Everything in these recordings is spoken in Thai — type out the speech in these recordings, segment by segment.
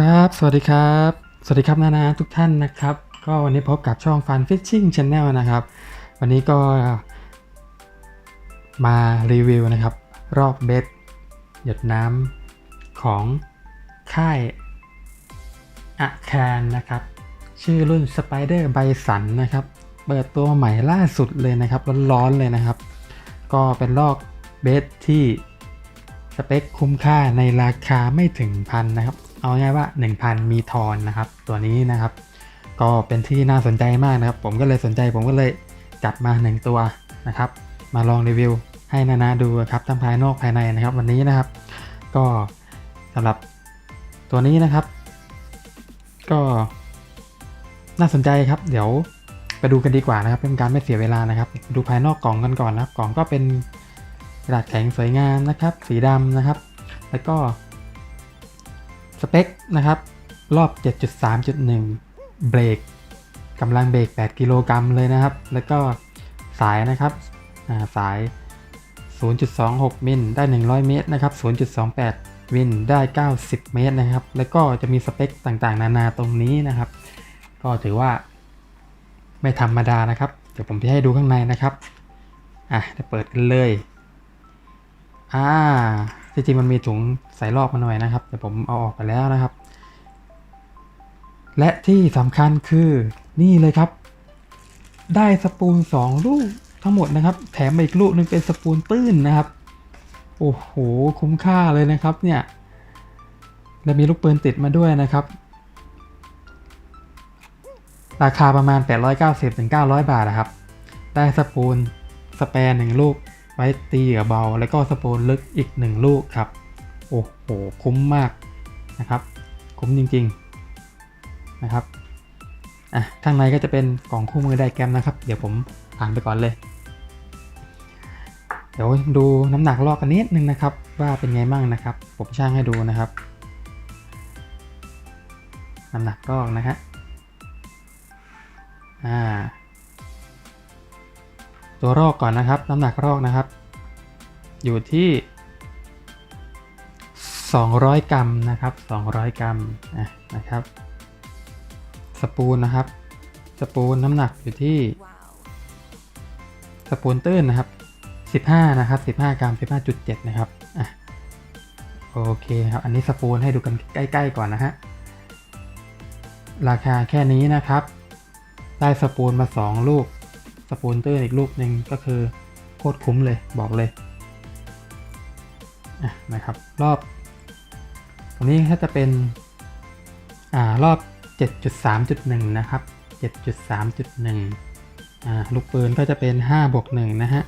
ครับ สวัสดีครับ สวัสดีครับนานาทุกท่านนะครับ ก็วันนี้พบกับช่อง Fun Fishing Channel นะครับ วันนี้ก็มารีวิวนะครับ รอบเบ็ดหยดน้ำของค่ายอะแคนนะครับ ชื่อรุ่น Spider b i s o n นะครับ เปิดตัวใหม่ล่าสุดเลยนะครับ ร้อนๆเลยนะครับ ก็เป็นลอกเบสที่สเปคคุ้มค่าในราคาไม่ถึงพันนะครับ เอาง่ายว่า 1,000 มีทอนนะครับ ตัวนี้นะครับ ก็เป็นที่น่าสนใจมากนะครับ ผมก็เลยสนใจผมก็เลยจัดมา 1 ตัวนะครับ มาลองรีวิวให้นานาดูครับทั้งภายนอกภายในนะครับ วันนี้นะครับ ก็สำหรับตัวนี้นะครับ ก็น่าสนใจครับ เดี๋ยวไปดูกันดีกว่านะครับ เป็นการไม่เสียเวลานะครับ ดูภายนอกกล่องกันก่อนนะครับกล่องก็เป็นกระดาษแข็งสวยงามนะครับ สีดำนะครับ แล้วก็ สเปคนะครับ รอบ 7.3.1 เบรกกำลังเบรก 8 กิโลกรัมเลยนะครับ แล้วก็สายนะครับอ่าสาย 0.26 มิลได้ 100 เมตรนะครับ 0.28 มิลได้ 90 เมตรนะครับ แล้วก็จะมีสเปคต่างๆ นานาตรงนี้นะครับ ก็ถือว่าไม่ธรรมดานะครับ เดี๋ยวผมจะให้ดูข้างในนะครับ อะจะเปิดกันเลย อ่า จริงๆมันมีถุงใส่รอบมาหน่อยนะครับ แต่ผมเอาออกไปแล้วนะครับ และที่สำคัญคือนี่เลยครับ ได้สปูน 2 ลูกทั้งหมดนะครับ แถมอีกลูกหนึงเป็นสปูนตื้นนะครับ โอ้โห คุ้มค่าเลยนะครับเนี่ยและมีลูกปืนติดมาด้วยนะครับ ราคาประมาณ 890-900ถึง900บาทนะครับ ได้สปูนสแปร์หนึ่งลูก ไว้ตีเหยื่อเบาแล้วก็สปูนลึกอีก 1 ลูกครับ โอ้โห คุ้มมากนะครับ คุ้มจริงๆนะครับอะข้างในก็จะเป็นกล่องคู่มือไดแกรมนะครับ เดี๋ยวผมอ่านไปก่อนเลย เดี๋ยวดูน้ำหนักลอกกันนิดนึงนะครับ ว่าเป็นไงบ้างนะครับ ผมช่างให้ดูนะครับ น้ำหนักลอกนะฮะอ่า ตัวรอกก่อนนะครับ น้ำหนักรอกนะครับ อยู่ที่ 200 กรัมนะครับ 200 กรัมนะครับ สปูนนะครับ สปูนน้ำหนักอยู่ที่ สปูนตื้นนะครับ 15 นะครับ 15 กรัม 15.7 นะครับอะโอเคครับ อันนี้สปูนให้ดูกันใกล้ ๆ ก่อนนะฮะ ราคาแค่นี้นะครับ ได้สปูนมา 2 ลูก สปูนเตื้นอีกลูกหนึ่งก็คือโคตรคุ้มเลยบอกเลยะนะครับรอบตรงนี้ถ้าจะเป็นอ่ารอบ 7.3.1 นะครับ 7.3.1อ่าลูกปืนก็จะเป็น5บวก1นะฮะ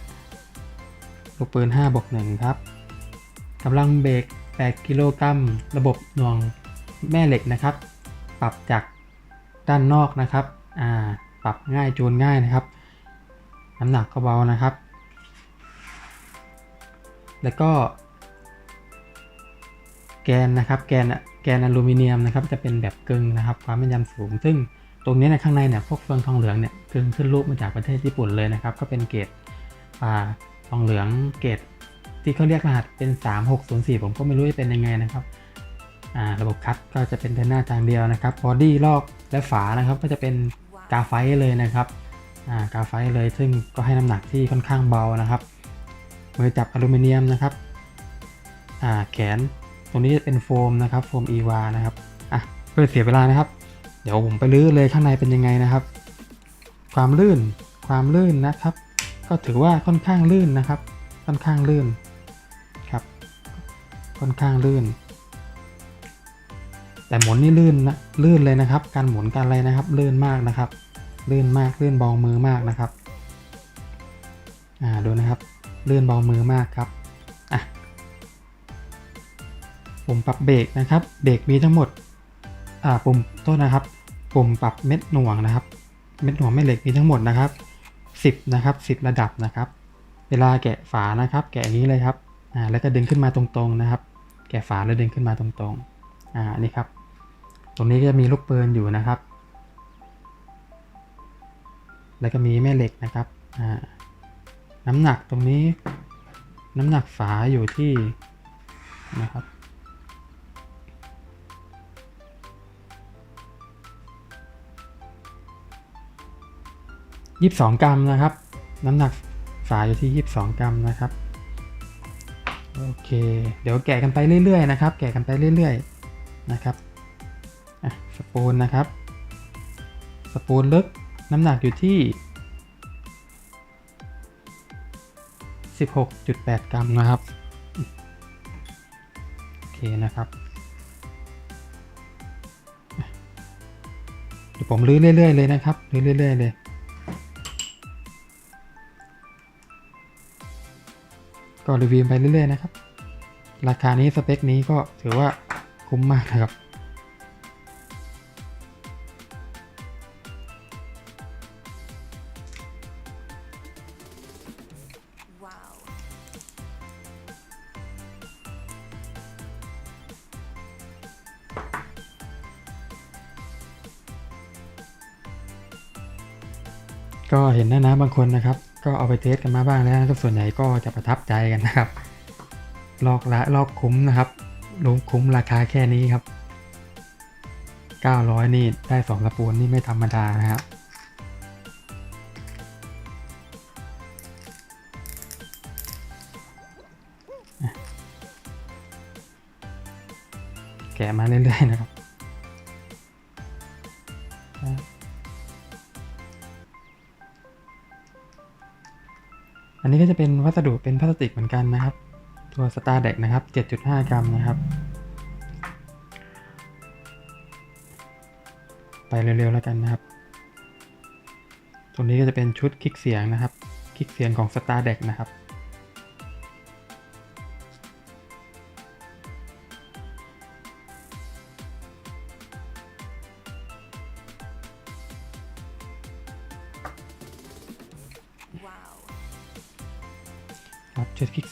ลูกปืน5บวก1ครับกำลังเบรก8กิโลกรัมระบบหน่วงแม่เหล็กนะครับ ปรับจากด้านนอกนะครับอ่าปรับง่ายจูนง่ายนะครับ น้ำหนักก็เบานะครับ แล้วก็แกนนะครับ แกนแกนอลูมิเนียมนะครับ จะเป็นแบบกึ่งนะครับ ความแม่นยำสูง ซึ่งตรงนี้ในข้างในเนี่ยพวกเฟืองทองเหลืองเนี่ยกึ่งขึ้นรูปมาจากประเทศญี่ปุ่นเลยนะครับ ก็เป็นเกรดทองเหลืองเกรดที่เขาเรียกรหัสเป็น 3604 ผมก็ไม่รู้จะเป็นยังไงนะครับระบบคัดก็จะเป็นเทนหน้าทางเดียวนะครับบอดี้ลอกและฝานะครับก็จะเป็นกาไฟเลยนะครับ กาไฟเลยซึ่งก็ให้น้ำหนักที่ค่อนข้างเบานะครับมือจับอลูมิเนียมนะครับอาแขนตรงนี้จะเป็นโฟมนะครับโฟมอีวานะครับอะเพื่อเสียเวลานะครับ เดี๋ยวผมไปลื้อเลยข้างในเป็นยังไงนะครับ ความลื่นความลื่นนะครับ ก็ถือว่าค่อนข้างลื่นนะครับ ค่อนข้างลื่นครับ ค่อนข้างลื่น แต่หมุนนี่ลื่นนะลื่นเลยนะครับ การหมุนการอะไรนะครับลื่นมากนะครับ ลื่นมากลื่นเบามือมากนะครับอ่าดูนะครับลื่นเบามือมากครับอะปุ่มปรับเบรกนะครับเบรกมีทั้งหมดอ่าปุ่มโทษนะครับ ปุ่มปรับเม็ดหน่วงนะครับ เม็ดหน่วงแม่เหล็กมีทั้งหมดนะครับ 10 นะครับ 10 ระดับนะครับ เวลาแกะฝานะครับ แกะนี้เลยครับอ่าแล้วก็ดึงขึ้นมาตรงๆนะครับ แกะฝาแล้วดึงขึ้นมาตรงๆอ่านี่ครับ ตรงนี้ก็จะมีลูกปืนอยู่นะครับ แล้วก็มีแม่เหล็กนะครับน้ำหนักตรงนี้น้ำหนักฝาอยู่ที่นะครับยี่สิบสองกรัมนะครับ น้ำหนักฝาอยู่ที่ยี่สิบสองกรัมนะครับโอเค เดี๋ยวแกะกันไปเรื่อยๆนะครับ แกะกันไปเรื่อยๆนะครับสปูนนะครับ สปูนลึก น้ำหนักอยู่ที่ 16.8 กรัมนะครับ โอเคนะครับเดี๋ยวผมลื้อเรื่อย ๆ เลยนะครับลื้อเรื่อย ๆ เลยก็รีวิวไปเรื่อย ๆ นะครับ ราคานี้สเปคนี้ก็ถือว่าคุ้มมากนะครับ ก็เห็นนะนะบางคนนะครับ ก็เอาไปเทสกันมาบ้างแล้วนะครับส่วนใหญ่ก็จะประทับใจกันนะครับ ลอกละลอกคุ้มนะครับลงคุ้มราคาแค่นี้ครับ 900 นี่ได้สองกระปูนนี่ไม่ธรรมดานะครับแกะมาเรื่อยๆนะครับ อันนี้ก็จะเป็นวัสดุเป็นพลาสติกเหมือนกันนะครับ ตัว Star Deck นะครับ 7.5 กรัมนะครับ ไปเร็วๆแล้วกันนะครับ ตรงนี้ก็จะเป็นชุดคลิกเสียงนะครับ คลิกเสียงของ Star Deck นะครับ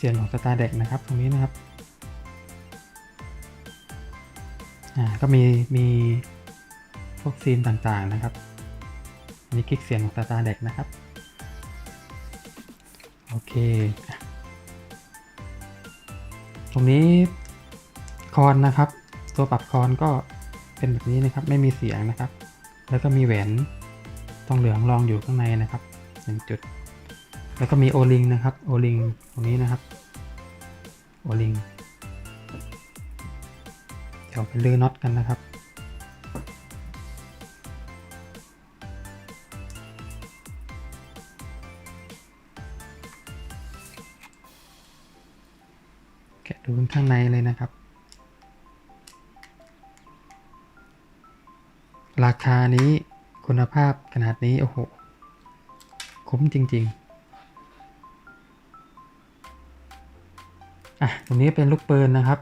เสียงของ Star Deck นะครับ ตรงนี้นะครับอ่าก็มีมีพวกซีนต่างๆนะครับ อันนี้คลิกเสียงของ Star Deck นะครับ โอเค ตรงนี้คอนนะครับ ตัวปรับคอนก็เป็นแบบนี้นะครับ ไม่มีเสียงนะครับ แล้วก็มีแหวนทองเหลืองรองอยู่ข้างในนะครับหนึ่งจุด แล้วก็มีโอลิงนะครับโอลิงตรงนี้นะครับโอลิงเดี๋ยวไปลื้อน็อตกันนะครับแกะดูข้างในเลยนะครับ ราคานี้คุณภาพขนาดนี้ โอ้โห คุ้มจริง ๆ อะตรงนี้เป็นลูกปืนนะครับ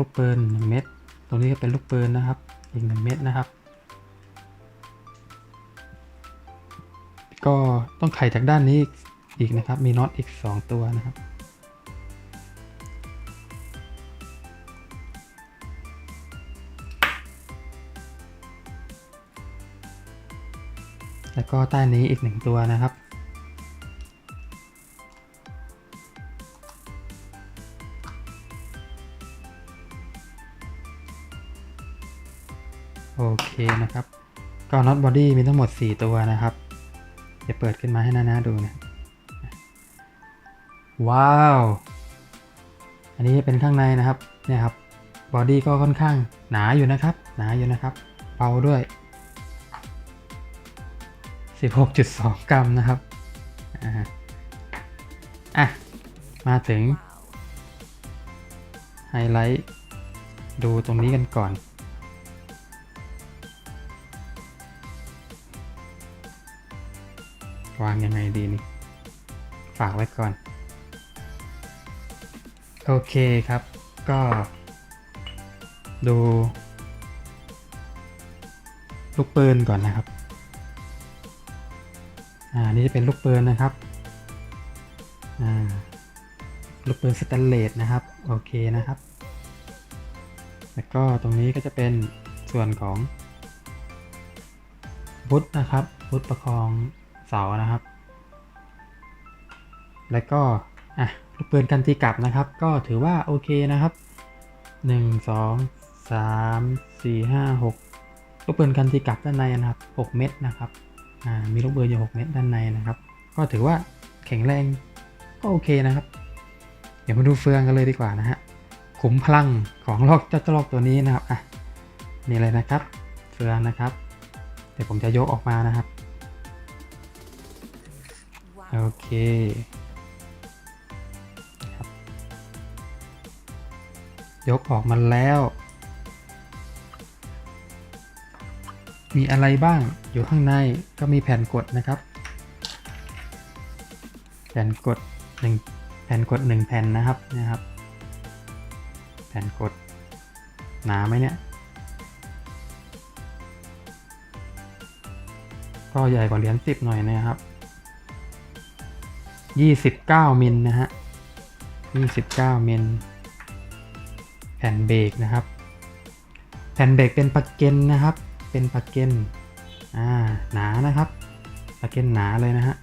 ลูกปืนหนึ่งเม็ดตรงนี้ก็เป็นลูกปืนนะครับ อีกหนึ่งเม็ดนะครับ ก็ต้องไขจากด้านนี้อีกนะครับ มีน็อตอีก 2 ตัวนะครับแล้วก็ใต้นี้อีกหนึ่งตัวนะครับ เคนะครับ ก็น็อตบอดี้มีทั้งหมด 4 ตัวนะครับจะเปิดขึ้นมาให้น้านาดูนะว้าว อันนี้เป็นข้างในนะครับเนี่ยครับบอดี้ก็ค่อนข้างหนาอยู่นะครับ หนาอยู่นะครับเบาด้วย 16.2 กรัมนะครับอ่าอะมาถึงไฮไลท์ดูตรงนี้กันก่อน วางยังไงดีนี่ ฝากไว้ก่อน โอเคครับ ก็ ดู ลูกปืนก่อนนะครับ อ่า นี่จะเป็นลูกปืนนะครับ อ่า ลูกปืนสแตนเลสนะครับ โอเคนะครับ แล้วก็ตรงนี้ก็จะเป็นส่วนของบุตนะครับบุตประคอง เสานะครับ แล้วก็อะลูกปืนกันตีกลับนะครับ ก็ถือว่าโอเคนะครับ 1 2 3 4 5 6 ลูกปืนกันตีกลับด้านในนะครับ 6 เม็ดนะครับอ่ามีลูกปืนอยู่ 6 เม็ดด้านในนะครับ ก็ถือว่าแข็งแรงก็โอเคนะครับ เดี๋ยวมาดูเฟืองกันเลยดีกว่านะฮะขุมพลังของลอกเจ้าเจ้าลอกตัวนี้นะครับอะนี่เลยนะครับ เฟืองนะครับ เดี๋ยวผมจะยกออกมานะครับ โอเคครับยกออกมาแล้ว มีอะไรบ้างอยู่ข้างในก็มีแผ่นกดนะครับ แผ่นกดหนึ่งแผ่นกดหนึ่งแผ่นนะครับนะครับ แผ่นกดหนาไหมเนี่ยก็ใหญ่กว่าเหรียญสิบหน่อยนะครับ 29 มิลนะฮะ 29 มิล แผ่นเบรกนะครับ แผ่นเบรกเป็นปากเกนนะครับ เป็นปากเกนอ่า หนานะครับปากเกนหนาเลยนะฮะ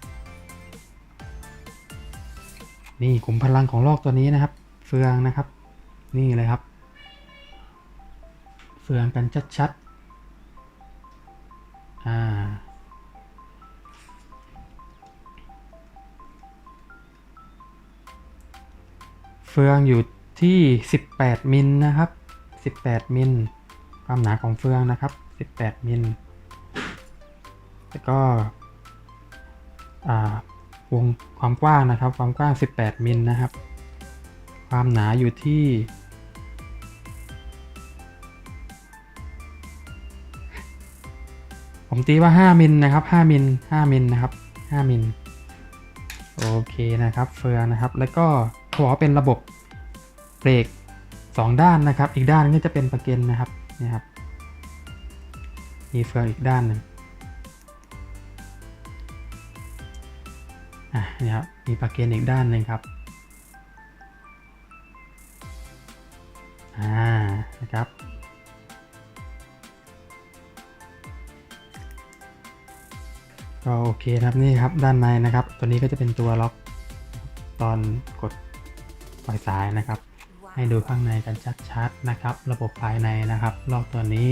นี่ขุมพลังของลอกตัวนี้นะครับ เฟืองนะครับ นี่เลยครับ เฟืองกันชัดๆ เฟืองอยู่ที่ 18 มิลนะครับ 18 มิล ความหนาของเฟืองนะครับ 18 มิล แล้วก็วงความกว้างนะครับ ความกว้าง 18 มิลนะครับ ความหนาอยู่ที่ ผมตีว่า 5 มิลนะครับ 5 มิล 5 มิลนะครับ 5 มิล โอเคนะครับ เฟืองนะครับ แล้วก็ เขาบอกว่าเป็นระบบเบรกสองด้านนะครับ อีกด้านนึงก็จะเป็นประเก็นนะครับนี่ครับ มีเฟืองอีกด้านหนึ่งอะนี่ครับ มีประเก็นอีกด้านหนึ่งครับอ่านะครับก็โอเคครับนี่ครับด้านในนะครับ ตัวนี้ก็จะเป็นตัวล็อกตอนกด ล่อยสายนะครับ ให้ดูข้างในกันชัดๆนะครับ ระบบภายในนะครับลอกตัวนี้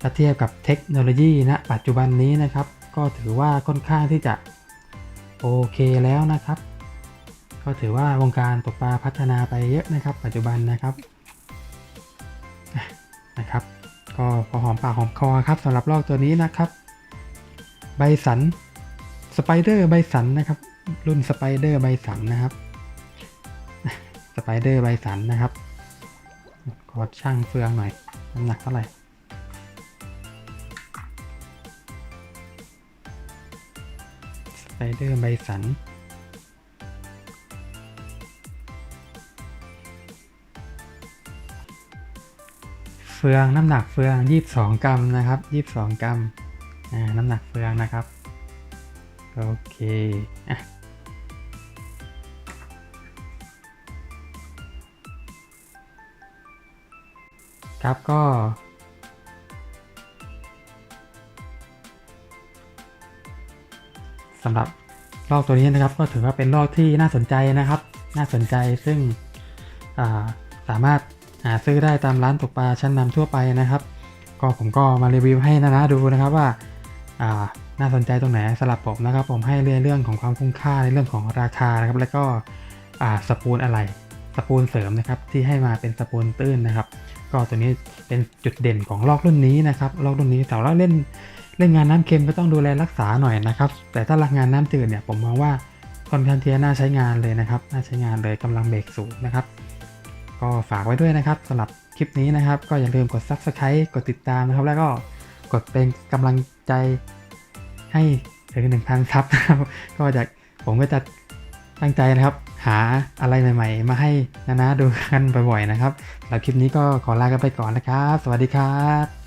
ถ้าเทียบกับเทคโนโลยีณปัจจุบันนี้นะครับ ก็ถือว่าค่อนข้างที่จะโอเคแล้วนะครับ ก็ถือว่าวงการตกปลาพัฒนาไปเยอะนะครับ ปัจจุบันนะครับนะครับ ก็พอหอมปากหอมคอครับสำหรับลอกตัวนี้นะครับ ใบสันสไปเดอร์ใบสันนะครับ รุ่นสไปเดอร์ใบสันนะครับ สไปเดอร์ใบสันนะครับ ขอช่างเฟืองหน่อย น้ำหนักเท่าไหร่สไปเดอร์ใบสันเฟืองน้ำหนักเฟือง 22 กรัมนะครับ 22 กรัมน้ำหนักเฟืองนะครับ โอเคอะ ครับก็ สำหรับลอกตัวนี้นะครับ ก็ถือว่าเป็นลอกที่น่าสนใจนะครับ น่าสนใจซึ่งาสามารถหาซื้อได้ตามร้านตกปลาชั้นนำทั่วไปนะครับ ก็ผมก็มารีวิวให้นะนะดูนะครับว่าาน่าสนใจตรงไหนสำหรับผมนะครับ ผมให้เรื่องของความคุ้มค่าในเรื่องของราคานะครับ แล้วก็สปูนอะไรสปูนเสริมนะครับ ที่ให้มาเป็นสปูนตื้นนะครับ ก็ตัวนี้เป็นจุดเด่นของลอกรุ่นนี้นะครับลอกรุ่นนี้แต่ว่าเล่นเล่นงานน้ำเค็มก็ต้องดูแลรักษาหน่อยนะครับ แต่ถ้ารักงานน้ำจืดเนี่ยผมมองว่าคอนข้างที่จะน่าใช้งานเลยนะครับน่าใช้งานเลยกำลังเบรกสูงนะครับ ก็ฝากไว้ด้วยนะครับสำหรับคลิปนี้นะครับ ก็อย่าลืมกด Subscribe กดติดตามนะครับ แล้วก็กดเป็นกำลังใจให้ถึง1,000ซับนะครับก็จะผมก็จะตั้งใจนะครับ หาอะไรใหม่ๆ มาให้นะนะดูกันบ่อยๆนะครับสำหรับคลิปนี้ก็ขอลากันไปก่อนนะครับ สวัสดีครับ